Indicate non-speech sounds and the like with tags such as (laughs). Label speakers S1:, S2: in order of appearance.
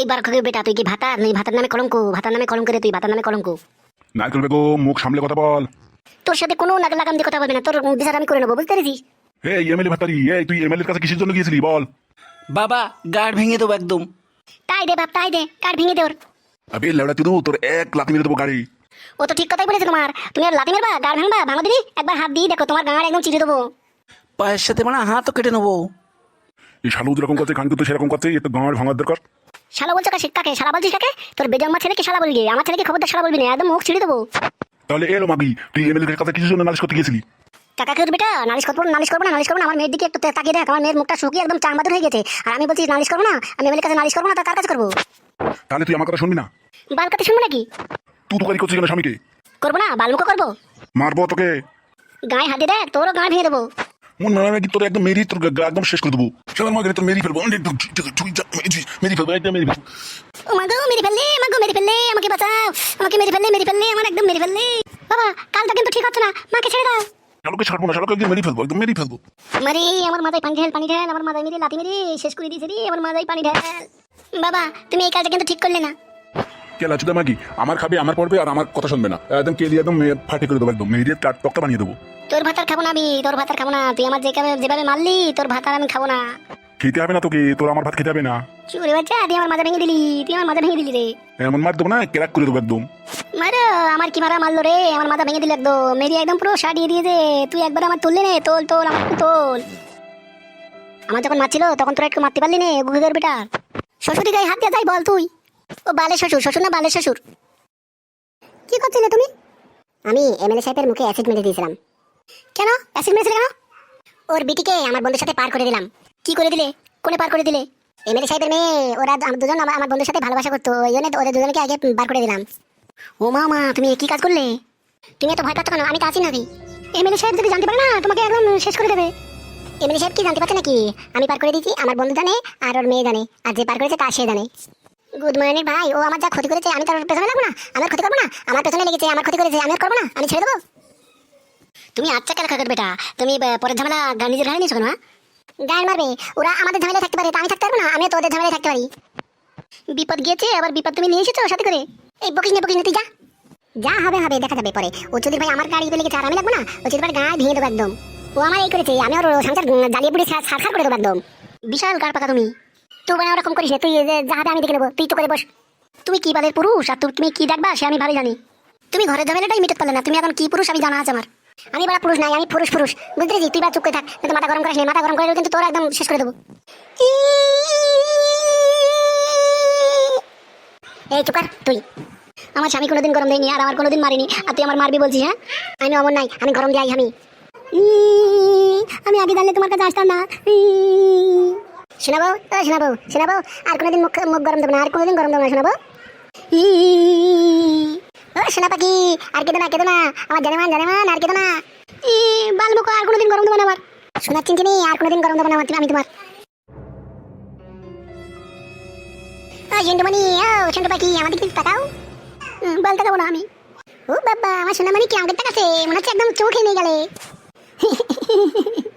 S1: এইবার খগে বেটা তুই কি ভাতা? নেই ভাতার নামে কলঙ্ক? ভাতার নামে কলঙ্ক রে তুই ভাতার নামে কলঙ্ক।
S2: নারকেল বেগম মুখ সামলে কথা বল।
S1: তোর সাথে কোনো নাক লাগাম দিয়ে কথা বলবি না তোর বিচার আমি করে নেব বুঝতে পেরেছিস?
S2: হে এমএলএ ভাতারি এই তুই এমএলএর কাছে কিসের জন্য গিয়েছিলি বল।
S3: বাবা গাড় ভেঙে দেবো একদম।
S1: তাই দে বাপ তাই দে কার ভেঙে দে ওর।
S2: আবে লেবড়া তুই তোর এক লাথি মেরে দেবো গাড়ি।
S1: ও তো ঠিক কথাই বলেছে তোমার। তুমি আর লাতি মারবা গাড় ভাঙবা? ভাঙো দিদি একবার হাত দিয়ে দেখো তোমার গাড় একদম চিড়ে দেবো।
S3: পায়ের সাথে মানে হাতও কেটে নেব।
S2: এই শালু যেরকম করছে কানকু তো সেরকম করছে একটু গাঁড় ভাঙার দরকার।
S1: শালা বলছো কাকে? কাকে? শালা বলছিস কাকে? তোর বেজম্মা ছেলেকে শালা বলবি আমার ছেলেকে খবরদার শালা বলবি না। একদম মুখ ছিঁড়ে দেবো।
S2: তাহলে এলো মাগি তুই এমএলএর কাছে কিসের জন্য নালিশ করতে গেছিলি
S1: কাকা তোর বেটা? নালিশ করব নালিশ করব না নালিশ করব না। আমার মেয়ের দিকে একটু তাকিয়ে দেখ। আমার মেয়ের মুখটা শুকিয়ে একদম চাংবাদুর হয়ে গেছে। আর আমি বলছি নালিশ করব না? আমি এমএলএর কাছে নালিশ করব না তা কার কাছে করব?
S2: তাহলে তুই আমার কথা শুনবি না?
S1: বাল কাতে শুনব নাকি?
S2: তুই তো করছিস কেন স্বামীকে?
S1: করব না বালমুখো করব।
S2: মারবো তোকে।
S1: গায়ে হাতে দেখ তোরও গাঁ ভেঙে দেবো।
S2: মন কি তোর একদম মেরি তোর একদম শেষ করে দেবো। চল মাগি তোর মেরি ফেলব। মেরি ফেলব একদম মেরি ফেলব।
S1: ও মা মেরে ফেললে মেরে ফেললে আমাকে বাঁচাও। আমাকে মেরে ফেললে মেরে ফেললে আমার একদম মেরে ফেললে। বাবা কালটা কিন্তু ঠিক হচ্ছে না। মাকে ছেড়ে দাও।
S2: শালুকে ছাড়বো না শালুকে একদম মেরি ফেলব একদম মেরি ফেলব।
S1: মারি আমার মাথায় পানি ঢেল পানি ঢেল আমার মাথায় মেরে লাথি মেরে শেষ করে দিয়েছে রে আমার মাথায় পানি ঢেল। বাবা তুমি এই কাজটা কিন্তু ঠিক করলে না।
S2: মাগি আমার খাবে আমার পড়বে আর আমার কথা শুনবে না। একদম কেলি একদম ফাটে করে দেবো একদম। টকটা বানিয়ে দেবো।
S1: তোর ভাতার খাব না আমি তোর ভাতার খাব না। তুই আমার যেভাবে যেভাবে মারলি তোর ভাতার আমি খাব না।
S2: খেতে হবে না তোকে তোর আমার ভাত খেতে হবে না।
S1: চুরে বাচ্চা তুই আমার ভেঙে দিলি তুই আমার মাথা ভেঙে দিলি রে।
S2: এমন মার দেবো না ক্র্যাক করে দেবো একদম।
S1: মারো আমার কি মারা মারলো রে? আমার মাথা ভেঙে দিল একদম। মেরি একদম পুরো সারিয়ে দিয়েছে তুই একবার আমার তুললি নে তোল তোল আমার তোল আমার যখন মারছিল তখন তোরা একটু মারতে পারলি নে গুগের বেটা। শ্বশুরি গায়ে হাত দিয়ে যাই বল তুই। ও বালের শ্বশুর শ্বশুর না বালের শ্বশুর? কি করছিলে তুমি? আমি এমএলএ সাহেবের মুখে অ্যাসিড মেরে দিয়েছিলাম। কেন? অ্যাসিড মেরেছিলে কেন? ওর বিটিকে আমার বন্ধুর সাথে পার করে দিলাম। কি করে দিলে? কোনে পার করে দিলে? এমএলএ সাহেবের মেয়ে, ওরা দুজন আমার বন্ধুর সাথে ভালোবাসা করতো, ওই জন্য ওদের দুজনকে আগে বার করে দিলাম। ও মা মা তুমি কি কাজ করলে? তুমি এত ভয় পাচ্ছ কেন? আমি তো আছি নাকি? এমএলএ সাহেব যদি জানতে পারে না, তোমাকে একদম শেষ করে দেবে। এমএলএ সাহেব কি জানতে পারছে নাকি? আমি পার করে দিয়েছি, আমার বন্ধু জানে, আর ওর মেয়ে জানে, আর যে পার করেছে তা সে জানে। গুড মর্নিং ভাই ও আমার যা ক্ষতি করেছে, আমি তার পেছনে লাগবো না? আমার ক্ষতি করব না? আমার পেছনে লেগেছে, আমার ক্ষতি করেছে, আমি আর করব না? আমি ছেড়ে দেবো? তুমি আচ্ছা কেন খাকার বেটা? তুমি পরের ঝামেলা গা- নিজের ঘাড়ে নিয়েছো হ্যাঁ? গায়ে মারবে। ওরা আমাদের ঝামেলা থাকতে পারে আমি থাকতে পারব না। আমি তো ওদের ঝামেলা থাকতে পারি। বিপদ গিয়েছে, আবার বিপদ তুমি নিয়ে এসেছ সাথে করে? এই বকিস নে বকিস নে, তুই যা। যা হবে হবে, দেখা যাবে পরে। ও যদি ভাই আমার গাড়ি লেগেছে আর আমি লাগবো না, ও যদি গায়ে ভেঙে দেবো একদম। ও আমার এই করেছে আমি ওর সংসার জ্বালিয়ে পুড়ে সার করে দেবো একদম। বিশাল গাড় পাকা তুমি। মানে ওরকম করিস না, তুই যাহাতে আমি দেখে নেব। তুই তো করে বস। তুমি কি বালের পুরুষ আর তুমি কি দেখবা, সে আমি ভালোই জানি। তুমি ঘরের ঝামেলাটাই মিটাতে পারলে না, তুমি এখন কি পুরুষ আমি জানা আছে আমার। আমি বড় পুরুষ নাই, আমি পুরুষ পুরুষ। বুঝতে পেরেছি তুই বা চুপ করে থাক কিন্তু মাথা গরম করিস না, মাথা গরম করে কিন্তু তোর একদম শেষ করে দেবো। এই চুপ কর তুই। আমার স্বামী কোনোদিন গরম দেয়নি, আর আমার কোনোদিন মারিনি। আর তুই আমার মারবি বলছিস হ্যাঁ? আমি অমন নাই, আমি গরম দিই আমি। আমি আগে জানলে তোমার কাছে আসতাম না। শোনাবো? ও শোনাবো শোনাবো? আর কোনোদিন মুখ মুখ গরম দেবো না আর কোনোদিন গরম দেবো না শোনাবো? উম। ও শোনা পাখি আর কেদো না কেদো না আমার জানেমান জানেমান আর কেদো না। ই, বাল মুখ আর কোনোদিন গরম দেবো না আমার। শোনার চিনচিনি আর কোনোদিন গরম দেবো না আমার- আমি তোমার। ও ও ঝেন্ডু পাখি আমাদের কিন্তু তাকাও। বল তাকাবো না আমি। ও বাবা আমার সোনামণি কি আমাকে তাকাছে মনে হচ্ছে একদম চোখে নিয়ে গেলে। (laughs)